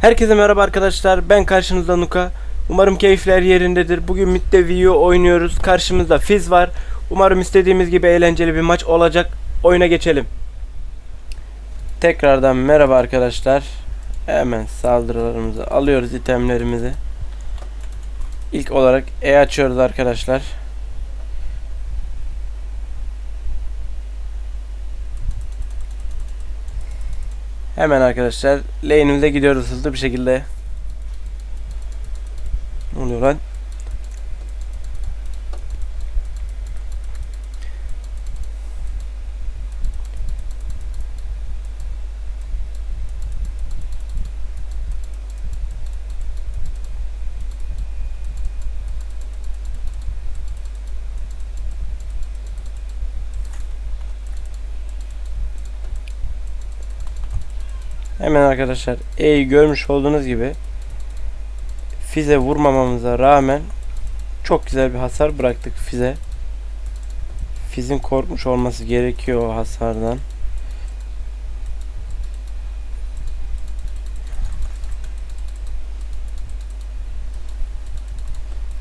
Herkese merhaba arkadaşlar. Ben karşınızda Nuka. Umarım keyifler yerindedir. Bugün Mid'de oynuyoruz. Karşımızda Fizz var. Umarım istediğimiz gibi eğlenceli bir maç olacak. Oyuna geçelim. Tekrardan merhaba arkadaşlar. Hemen saldırılarımızı alıyoruz itemlerimizi. İlk olarak E açıyoruz arkadaşlar. Hemen arkadaşlar lane'imize gidiyoruz hızlı bir şekilde. Ne oluyor lan? Hemen arkadaşlar E'yi görmüş olduğunuz gibi Fize vurmamamıza rağmen çok güzel bir hasar bıraktık Fize. Fiz'in korkmuş olması gerekiyor o hasardan.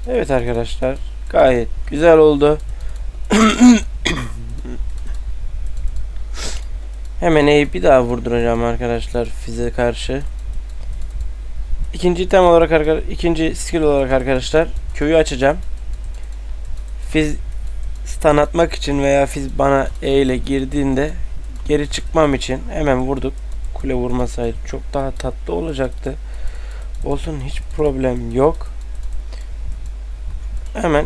Evet arkadaşlar gayet güzel oldu. Hemen E'yi bir daha vurduracağım arkadaşlar Fize karşı. İkinci item olarak arka- ikinci skill olarak arkadaşlar köyü açacağım. Fiz stun atmak için veya Fiz bana E ile girdiğinde geri çıkmam için hemen vurduk. Kule vurmasaydı çok daha tatlı olacaktı. Olsun hiç problem yok. Hemen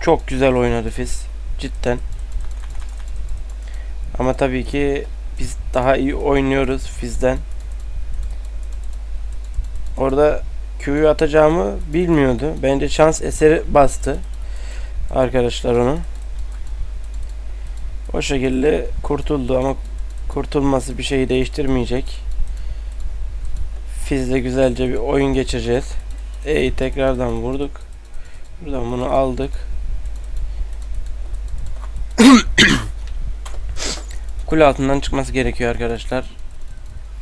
çok güzel oynadı Fiz. Cidden. Ama tabii ki biz daha iyi oynuyoruz Fiz'den. Orada Q'yu atacağımı bilmiyordu. Bence şans eseri bastı. Arkadaşlar onu. O şekilde kurtuldu ama kurtulması bir şeyi değiştirmeyecek. Fiz'le güzelce bir oyun geçireceğiz. E'yi tekrardan vurduk. Buradan bunu aldık. Kule altından çıkması gerekiyor arkadaşlar.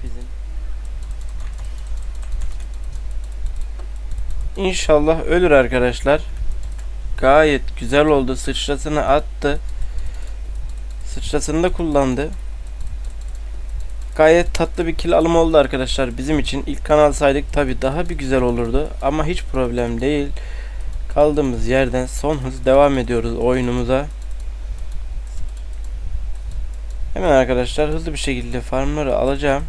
Bizim. İnşallah ölür arkadaşlar. Gayet güzel oldu. Sıçrasını attı. Sıçrasını da kullandı. Gayet tatlı bir kill alımı oldu arkadaşlar bizim için. İlk kanal saydık tabi daha bir güzel olurdu. Ama hiç problem değil. Kaldığımız yerden son hız devam ediyoruz oyunumuza. Hemen arkadaşlar hızlı bir şekilde farmları alacağım.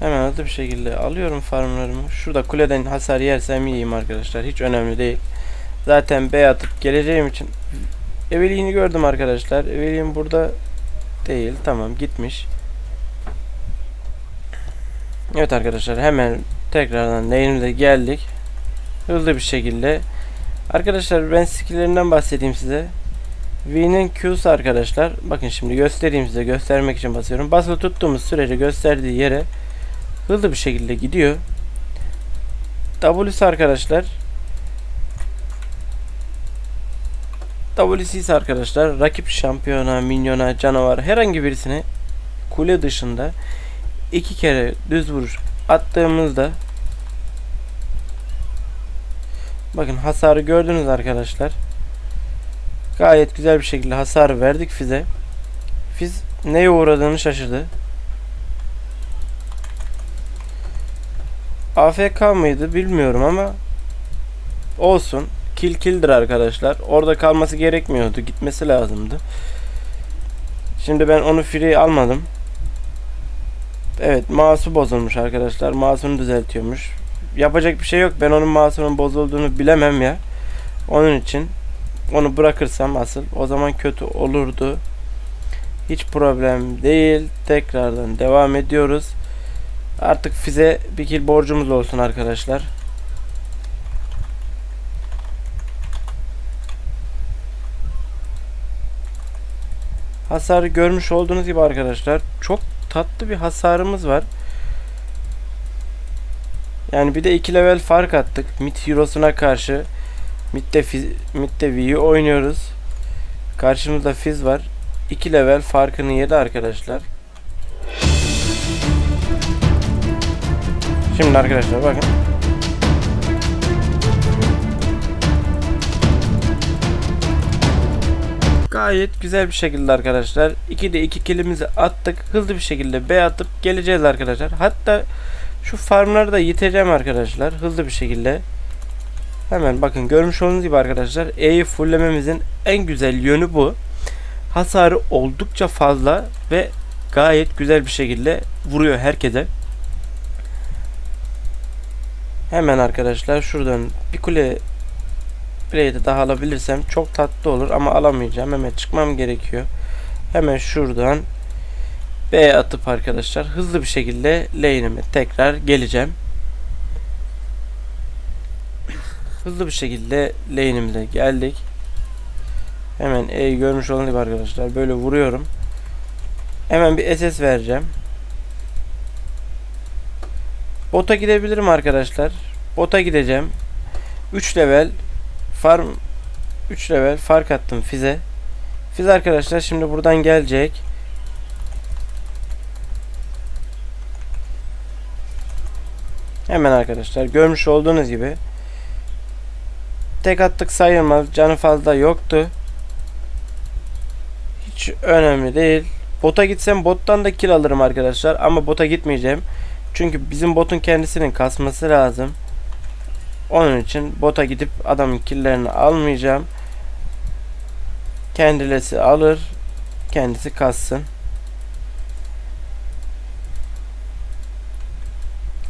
Hemen hızlı bir şekilde alıyorum farmlarımı. Şurada kuleden hasar yersem yiyeyim arkadaşlar. Hiç önemli değil. Zaten B atıp geleceğim için Eveliğini gördüm arkadaşlar. Eveliğin burada değil. Tamam gitmiş. Evet arkadaşlar hemen tekrardan lane'imize geldik. Hızlı bir şekilde. Arkadaşlar ben skill'lerinden bahsedeyim size. V'nin Q'su arkadaşlar. Bakın şimdi göstereyim size. Göstermek için basıyorum. Basılı tuttuğumuz sürece gösterdiği yere hızlı bir şekilde gidiyor. W'si arkadaşlar. W'si arkadaşlar rakip şampiyona, minyona, canavar herhangi birisine kule dışında iki kere düz vuruş attığımızda bakın hasarı gördünüz arkadaşlar. Gayet güzel bir şekilde hasar verdik Fize. Fiz neye uğradığını şaşırdı. AFK mıydı bilmiyorum ama olsun. Kill kill'dir arkadaşlar. Orada kalması gerekmiyordu. Gitmesi lazımdı. Şimdi ben onu free almadım. Evet mouse'u bozulmuş arkadaşlar. Mouse'unu düzeltiyormuş. Yapacak bir şey yok. Ben onun mouse'unun bozulduğunu bilemem ya. Onun için onu bırakırsam asıl o zaman kötü olurdu. Hiç problem değil. Tekrardan devam ediyoruz. Artık fize bir kill borcumuz olsun arkadaşlar. Hasarı görmüş olduğunuz gibi arkadaşlar çok tatlı bir hasarımız var. Yani bir de 2 level fark attık. Mid Hero'suna karşı. Mid'de, Fiz- Mid'de V'yi oynuyoruz. Karşımızda Fizz var. 2 level farkını yedi arkadaşlar. Şimdi arkadaşlar bakın. Gayet güzel bir şekilde arkadaşlar. 2'de 2 kilimizi attık. Hızlı bir şekilde B atıp geleceğiz arkadaşlar. Hatta şu farmları da yiteceğim arkadaşlar. Hızlı bir şekilde. Hemen bakın görmüş olduğunuz gibi arkadaşlar E'yi fulllememizin en güzel yönü bu. Hasarı oldukça fazla ve gayet güzel bir şekilde vuruyor herkese. Hemen arkadaşlar şuradan bir kule plate'i daha alabilirsem çok tatlı olur ama alamayacağım. Hemen çıkmam gerekiyor. Hemen şuradan B atıp arkadaşlar hızlı bir şekilde lane'ime tekrar geleceğim. Hızlı bir şekilde lane'imize geldik. Hemen E'yi görmüş olduğunuz gibi arkadaşlar böyle vuruyorum. Hemen bir SS vereceğim. Bota gidebilirim arkadaşlar. Bota gideceğim. 3 level farm 3 level fark attım Fize. Fiz arkadaşlar şimdi buradan gelecek. Hemen arkadaşlar görmüş olduğunuz gibi tek attık sayılmaz. Canı fazla yoktu. Hiç önemli değil. Bota gitsem bottan da kill alırım arkadaşlar ama bota gitmeyeceğim. Çünkü bizim botun kendisinin kasması lazım. Onun için bota gidip adamın killerini almayacağım. Kendisi alır. Kendisi kassın.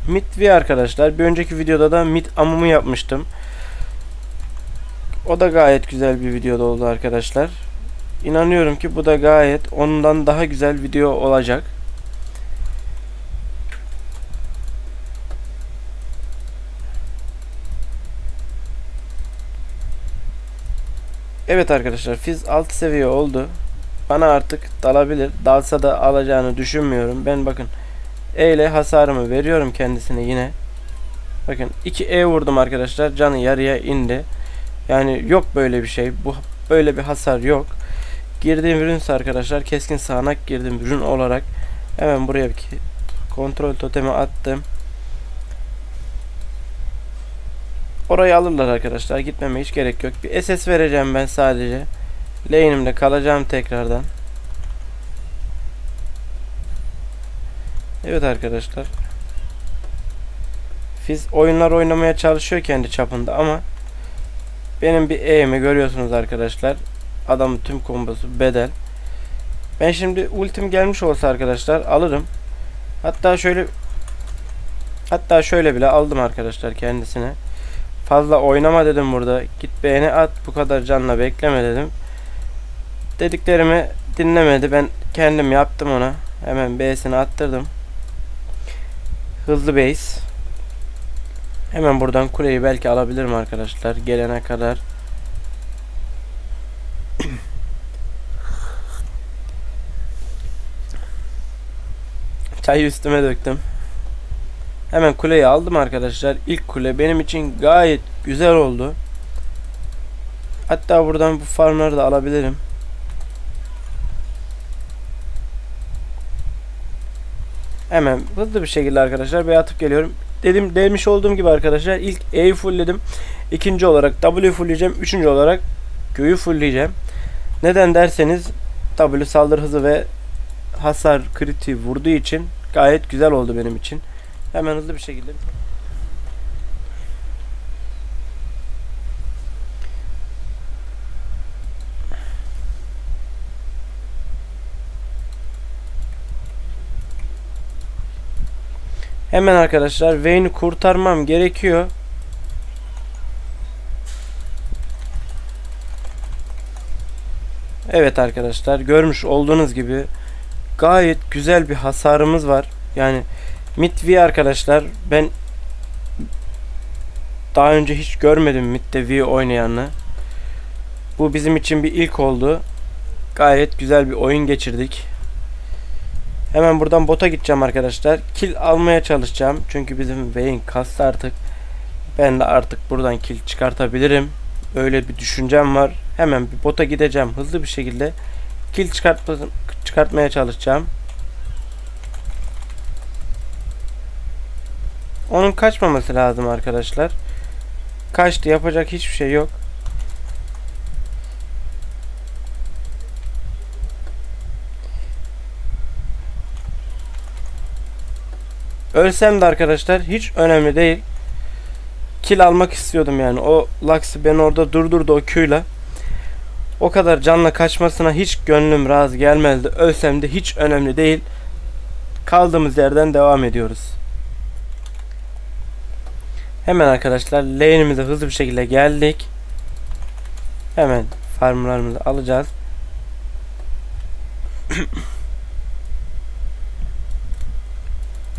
Mid V arkadaşlar. Bir önceki videoda da mid amumu yapmıştım. O da gayet güzel bir videoda oldu arkadaşlar. İnanıyorum ki bu da gayet ondan daha güzel video olacak. Evet arkadaşlar Fizz 6 seviye oldu. Bana artık dalabilir. Dalsa da alacağını düşünmüyorum. Ben bakın E ile hasarımı veriyorum kendisine yine. Bakın 2 E vurdum arkadaşlar. Canı yarıya indi. Yani yok böyle bir şey. Bu böyle bir hasar yok. Girdiğim ürünse arkadaşlar keskin sağanak girdim ürün olarak. Hemen buraya bir kontrol totemi attım. Orayı alırlar arkadaşlar. Gitmeme hiç gerek yok. Bir SS vereceğim ben sadece. Lane'imde kalacağım tekrardan. Evet arkadaşlar. Fiz oyunlar oynamaya çalışıyor kendi çapında ama benim bir E'mi görüyorsunuz arkadaşlar. Adamın tüm kombosu bedel. Ben şimdi ultim gelmiş olsa arkadaşlar alırım. Hatta şöyle hatta şöyle bile aldım arkadaşlar kendisine. Fazla oynama dedim burada. Git beğeni at. Bu kadar canla bekleme dedim. Dediklerimi dinlemedi. Ben kendim yaptım ona. Hemen B'sini attırdım. Hızlı base. Hemen buradan kuleyi belki alabilirim arkadaşlar. Gelene kadar. Çayı üstüme döktüm. Hemen kuleyi aldım arkadaşlar. İlk kule benim için gayet güzel oldu. Hatta buradan bu farmları da alabilirim. Hemen hızlı bir şekilde arkadaşlar bir atıp geliyorum. Dedim demiş olduğum gibi arkadaşlar ilk E'yi fullledim. İkinci olarak W fullleyeceğim. Üçüncü olarak Q'yu fullleyeceğim. Neden derseniz W saldırı hızı ve hasar kritiği vurduğu için gayet güzel oldu benim için. Hemen hızlı bir şekilde. Hemen arkadaşlar Vayne'i kurtarmam gerekiyor. Evet arkadaşlar görmüş olduğunuz gibi gayet güzel bir hasarımız var. Yani Mid V arkadaşlar ben daha önce hiç görmedim Mid'de V oynayanı. Bu bizim için bir ilk oldu. Gayet güzel bir oyun geçirdik. Hemen buradan bota gideceğim arkadaşlar. Kill almaya çalışacağım. Çünkü bizim Vayne kastı artık. Ben de artık buradan kill çıkartabilirim. Öyle bir düşüncem var. Hemen bir bota gideceğim hızlı bir şekilde. Kill çıkartma, çıkartmaya çalışacağım. Onun kaçmaması lazım arkadaşlar. Kaçtı yapacak hiçbir şey yok. Ölsem de arkadaşlar hiç önemli değil. Kill almak istiyordum yani. O Lux'ı ben orada durdurdu o Q'yla. O kadar canla kaçmasına hiç gönlüm razı gelmezdi. Ölsem de hiç önemli değil. Kaldığımız yerden devam ediyoruz. Hemen arkadaşlar lane'imize hızlı bir şekilde geldik. Hemen farmlarımızı alacağız.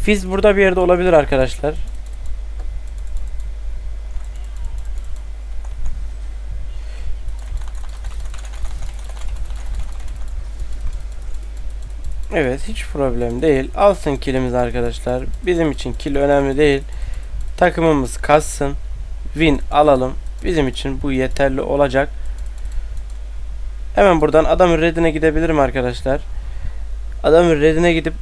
Fizz burada bir yerde olabilir arkadaşlar. Evet hiç problem değil. Alsın kilimiz arkadaşlar. Bizim için kill önemli değil. Takımımız kassın. Win alalım. Bizim için bu yeterli olacak. Hemen buradan adamın redine gidebilirim arkadaşlar. Adamın redine gidip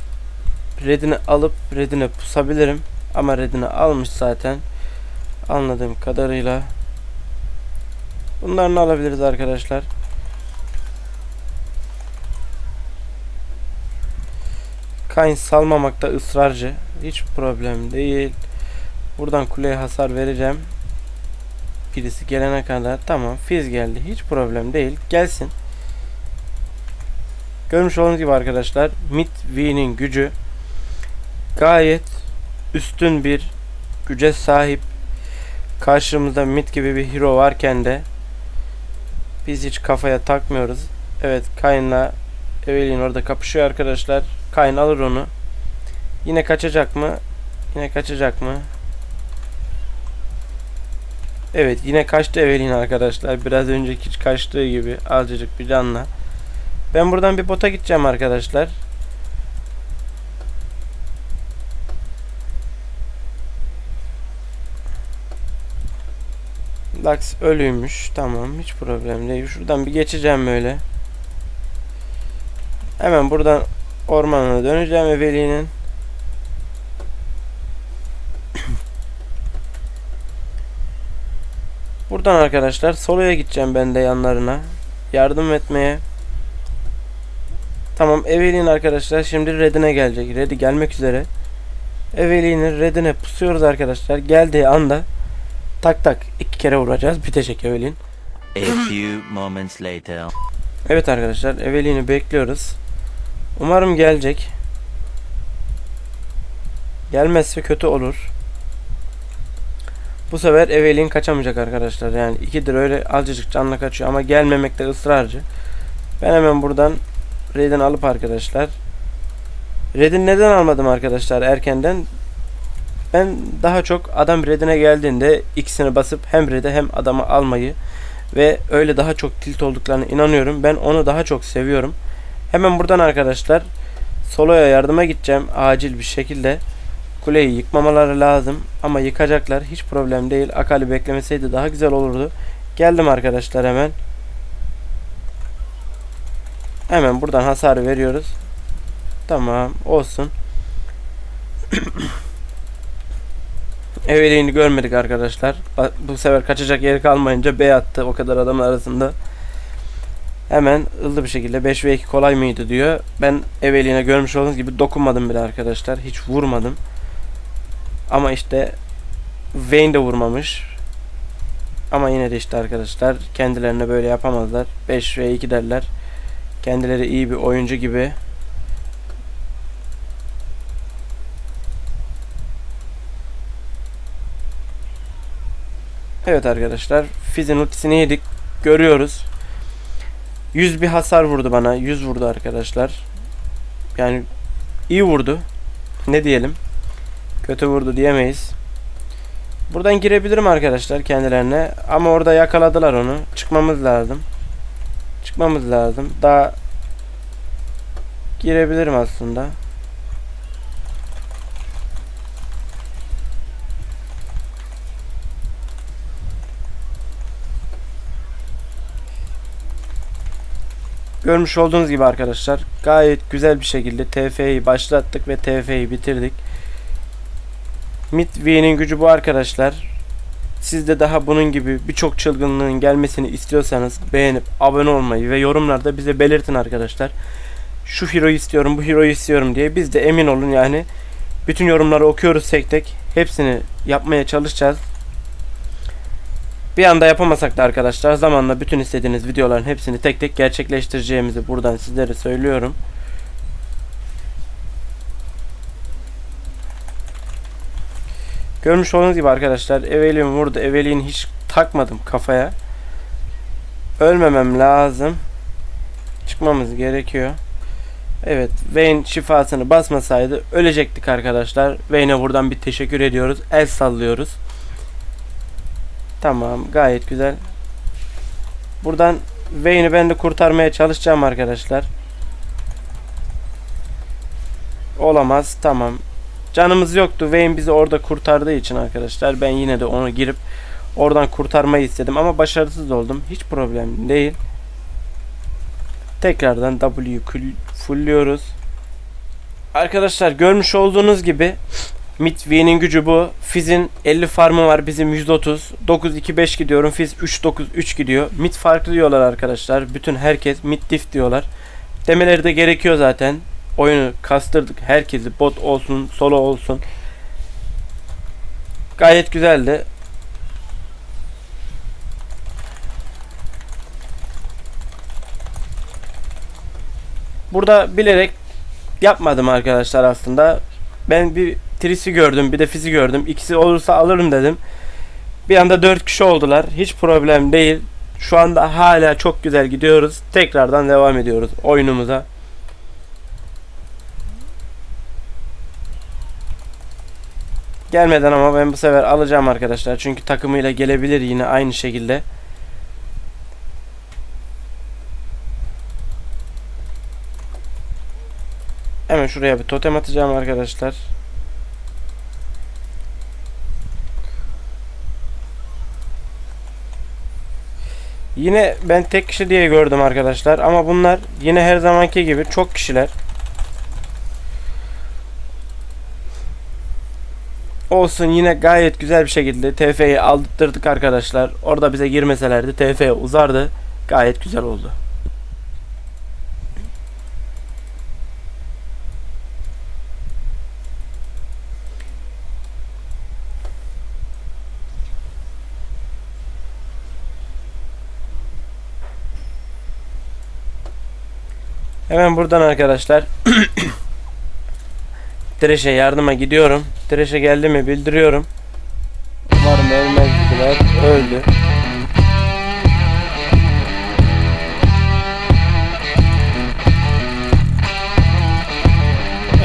redini alıp redine pusabilirim. Ama redini almış zaten. Anladığım kadarıyla. Bunlarını alabiliriz arkadaşlar. Kayn salmamakta ısrarcı. Hiç problem değil. Buradan kuleye hasar vereceğim. Birisi gelene kadar. Tamam. Fiz geldi. Hiç problem değil. Gelsin. Görmüş olduğunuz gibi arkadaşlar. Mid V'nin gücü gayet üstün bir güce sahip. Karşımızda Mid gibi bir hero varken de biz hiç kafaya takmıyoruz. Evet Kayn'la Evelyn orada kapışıyor arkadaşlar. Kayn alır onu. Yine kaçacak mı? Yine kaçacak mı? Evet yine kaçtı Evelyn arkadaşlar. Biraz önceki kaçtığı gibi azıcık bir canla. Ben buradan bir bota gideceğim arkadaşlar. Lux ölüymüş. Tamam hiç problem değil. Şuradan bir geçeceğim böyle. Hemen buradan ormanına döneceğim Evelyn'in. Buradan arkadaşlar soloya gideceğim ben de yanlarına. Yardım etmeye. Tamam Evelyn arkadaşlar şimdi redine gelecek. Redi gelmek üzere. Evelyn'in redine pusuyoruz arkadaşlar. Geldiği anda tak tak kere vuracağız. Bitecek Evelyn. A few moments later. Evet arkadaşlar Evelyn'i bekliyoruz. Umarım gelecek. Gelmezse kötü olur. Bu sefer Evelyn kaçamayacak arkadaşlar. Yani ikidir öyle azıcık canla kaçıyor ama gelmemekte ısrarcı. Ben hemen buradan Red'ini alıp arkadaşlar. Red'in neden almadım arkadaşlar erkenden? Ben daha çok adam Red'ine geldiğinde ikisini basıp hem Red'e hem adamı almayı ve öyle daha çok tilt olduklarına inanıyorum. Ben onu daha çok seviyorum. Hemen buradan arkadaşlar soloya yardıma gideceğim acil bir şekilde. Kuleyi yıkmamaları lazım ama yıkacaklar hiç problem değil. Akali beklemeseydi daha güzel olurdu. Geldim arkadaşlar hemen. Hemen buradan hasar veriyoruz. Tamam olsun. Evelyn'i görmedik arkadaşlar. Bu sefer kaçacak yeri kalmayınca B attı o kadar adamın arasında. Hemen hızlı bir şekilde 5 ve 2 kolay mıydı diyor. Ben Evelyn'e görmüş olduğunuz gibi dokunmadım bile arkadaşlar. Hiç vurmadım. Ama işte Vayne de vurmamış. Ama yine de işte arkadaşlar kendilerine böyle yapamazlar. 5 ve 2 derler. Kendileri iyi bir oyuncu gibi. Evet arkadaşlar. Fizz'in ultisini yedik. Görüyoruz. 100 bir hasar vurdu bana. 100 vurdu arkadaşlar. Yani iyi vurdu. Ne diyelim. Kötü vurdu diyemeyiz. Buradan girebilirim arkadaşlar kendilerine. Ama orada yakaladılar onu. Çıkmamız lazım. Çıkmamız lazım. Daha girebilirim aslında. Görmüş olduğunuz gibi arkadaşlar gayet güzel bir şekilde TF'yi başlattık ve TF'yi bitirdik. Midway'nin gücü bu arkadaşlar. Siz de daha bunun gibi birçok çılgınlığın gelmesini istiyorsanız beğenip abone olmayı ve yorumlarda bize belirtin arkadaşlar. Şu hero'yu istiyorum, bu hero'yu istiyorum diye biz de emin olun yani bütün yorumları okuyoruz tek tek. Hepsini yapmaya çalışacağız. Bir anda yapamasak da arkadaşlar zamanla bütün istediğiniz videoların hepsini tek tek gerçekleştireceğimizi buradan sizlere söylüyorum. Görmüş olduğunuz gibi arkadaşlar Evelyn vurdu. Evelyn hiç takmadım kafaya. Ölmemem lazım. Çıkmamız gerekiyor. Evet Vayne şifasını basmasaydı ölecektik arkadaşlar. Vayne'e buradan bir teşekkür ediyoruz. El sallıyoruz. Tamam gayet güzel. Buradan Vayne'i ben de kurtarmaya çalışacağım arkadaşlar. Olamaz tamam. Canımız yoktu. Vayne bizi orada kurtardığı için arkadaşlar ben yine de onu girip oradan kurtarmayı istedim ama başarısız oldum. Hiç problem değil. Tekrardan W'yu fullliyoruz. Arkadaşlar görmüş olduğunuz gibi Midway'nin gücü bu. Fizz'in 50 farmı var. Bizim 130. 9-2-5 gidiyorum. Fizz 3-9-3 gidiyor. Mid farklı diyorlar arkadaşlar. Bütün herkes mid diff diyorlar. Demeleri de gerekiyor zaten. Oyunu kastırdık. Herkesi bot olsun, solo olsun. Gayet güzeldi. Burada bilerek yapmadım arkadaşlar aslında. Ben bir Tris'i gördüm, bir de Fizz'i gördüm. İkisi olursa alırım dedim. Bir anda 4 kişi oldular. Hiç problem değil. Şu anda hala çok güzel gidiyoruz. Tekrardan devam ediyoruz oyunumuza. Gelmeden ama ben bu sefer alacağım arkadaşlar. Çünkü takımıyla gelebilir yine aynı şekilde. Hemen şuraya bir totem atacağım arkadaşlar. Yine ben tek kişi diye gördüm arkadaşlar ama bunlar yine her zamanki gibi çok kişiler. Olsun yine gayet güzel bir şekilde TF'yi aldırttık arkadaşlar. Orada bize girmeselerdi TF uzardı. Gayet güzel oldu. Hemen buradan arkadaşlar Direş'e yardıma gidiyorum. Direş'e geldi mi bildiriyorum. Umarım ölmez dediler. Öldü.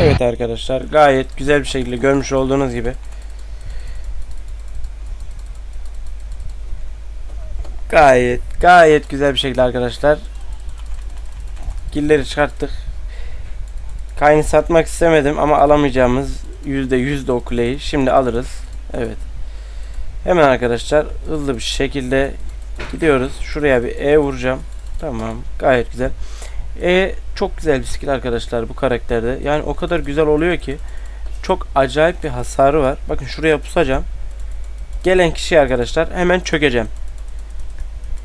Evet arkadaşlar gayet güzel bir şekilde görmüş olduğunuz gibi Gayet gayet güzel bir şekilde arkadaşlar Gilleri çıkarttık Kaynı satmak istemedim ama alamayacağımız %100 de şimdi alırız. Evet. Hemen arkadaşlar hızlı bir şekilde gidiyoruz. Şuraya bir E vuracağım. Tamam. Gayet güzel. E çok güzel bir skill arkadaşlar bu karakterde. Yani o kadar güzel oluyor ki çok acayip bir hasarı var. Bakın şuraya pusacağım. Gelen kişi arkadaşlar hemen çökeceğim.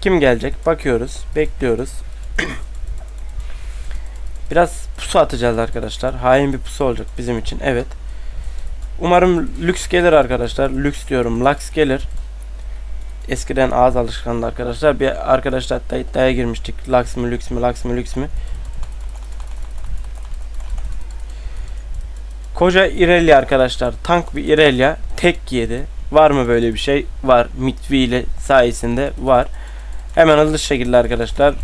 Kim gelecek? Bakıyoruz. Bekliyoruz. Biraz pusu atacağız arkadaşlar. Hain bir pusu olacak bizim için. Evet. Umarım lüks gelir arkadaşlar. Lüks diyorum. Lux gelir. Eskiden ağız alışkanlığı arkadaşlar. Bir arkadaşlar hatta iddiaya girmiştik. Lux mı lüks mü lux mı lüks mü. Koca Irelia arkadaşlar. Tank bir Irelia. Tek yedi. Var mı böyle bir şey? Var. Mitvi ile sayesinde var. Hemen hızlı şekilde arkadaşlar.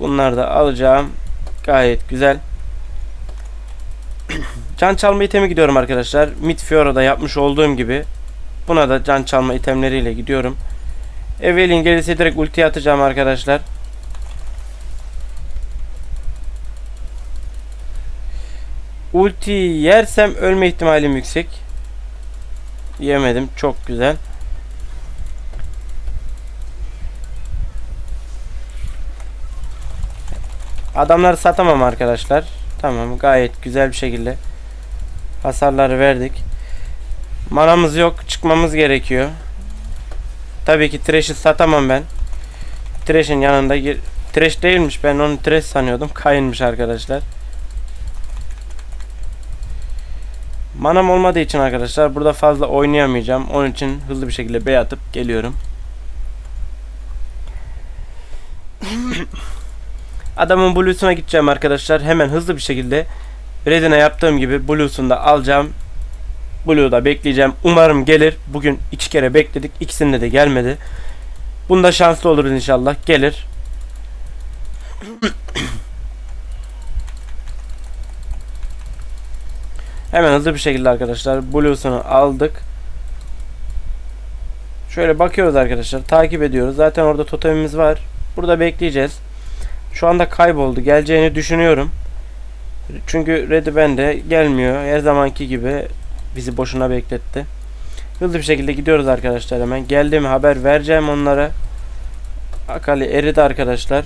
Bunları da alacağım. Gayet güzel. can çalma itemi gidiyorum arkadaşlar. Midfiora'da yapmış olduğum gibi. Buna da can çalma itemleriyle gidiyorum. Evelyn gelirse direkt ulti atacağım arkadaşlar. Ulti yersem ölme ihtimalim yüksek. Yemedim. Çok güzel. Adamları satamam arkadaşlar. Tamam gayet güzel bir şekilde hasarları verdik. Manamız yok. Çıkmamız gerekiyor. Tabii ki Thresh'i satamam ben. Thresh'in yanında gir... Thresh değilmiş. Ben onu Thresh sanıyordum. Kayınmış arkadaşlar. Manam olmadığı için arkadaşlar burada fazla oynayamayacağım. Onun için hızlı bir şekilde B atıp geliyorum. Adamın Blue'suna gideceğim arkadaşlar. Hemen hızlı bir şekilde Redine yaptığım gibi Blue'sunu da alacağım. Blue'da bekleyeceğim. Umarım gelir. Bugün iki kere bekledik. İkisinde de gelmedi. Bunda şanslı oluruz inşallah. Gelir. Hemen hızlı bir şekilde arkadaşlar Blue'sunu aldık. Şöyle bakıyoruz arkadaşlar. Takip ediyoruz. Zaten orada totemimiz var. Burada bekleyeceğiz. Şu anda kayboldu. Geleceğini düşünüyorum. Çünkü Red'i bende gelmiyor. Her zamanki gibi bizi boşuna bekletti. Hızlı bir şekilde gidiyoruz arkadaşlar hemen. Geldiğimi haber vereceğim onlara. Akali eridi arkadaşlar.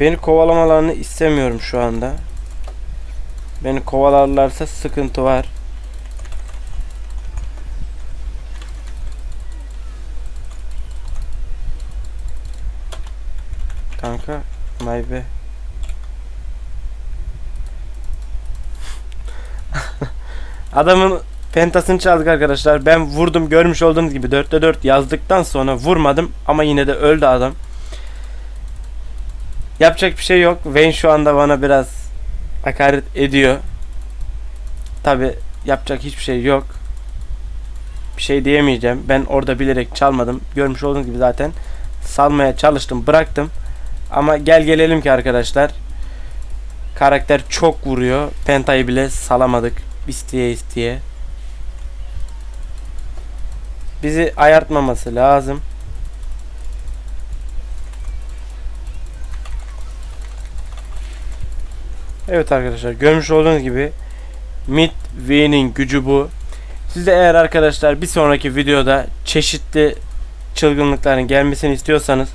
Beni kovalamalarını istemiyorum şu anda. Beni kovalarlarsa sıkıntı var. Kanka, maybe. Adamın pentasını çaldık arkadaşlar. Ben vurdum görmüş olduğunuz gibi 4'te 4 yazdıktan sonra vurmadım ama yine de öldü adam. Yapacak bir şey yok. Vayne şu anda bana biraz hakaret ediyor. Tabi yapacak hiçbir şey yok. Bir şey diyemeyeceğim. Ben orada bilerek çalmadım. Görmüş olduğunuz gibi zaten salmaya çalıştım, bıraktım. Ama gel gelelim ki arkadaşlar. Karakter çok vuruyor. Penta'yı bile salamadık. isteye isteye. Bizi ayartmaması lazım. Evet arkadaşlar görmüş olduğunuz gibi Mid V'nin gücü bu. Siz de eğer arkadaşlar bir sonraki videoda çeşitli çılgınlıkların gelmesini istiyorsanız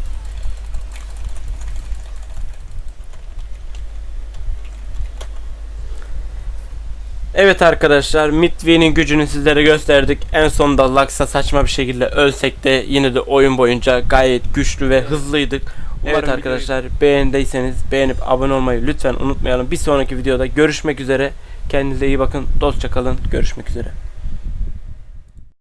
Evet arkadaşlar Midway'nin gücünü sizlere gösterdik. En sonunda Lux'a saçma bir şekilde ölsek de yine de oyun boyunca gayet güçlü ve hızlıydık. Evet Umarım arkadaşlar beğendiyseniz beğenip abone olmayı lütfen unutmayalım. Bir sonraki videoda görüşmek üzere. Kendinize iyi bakın. Dostça kalın. Görüşmek üzere.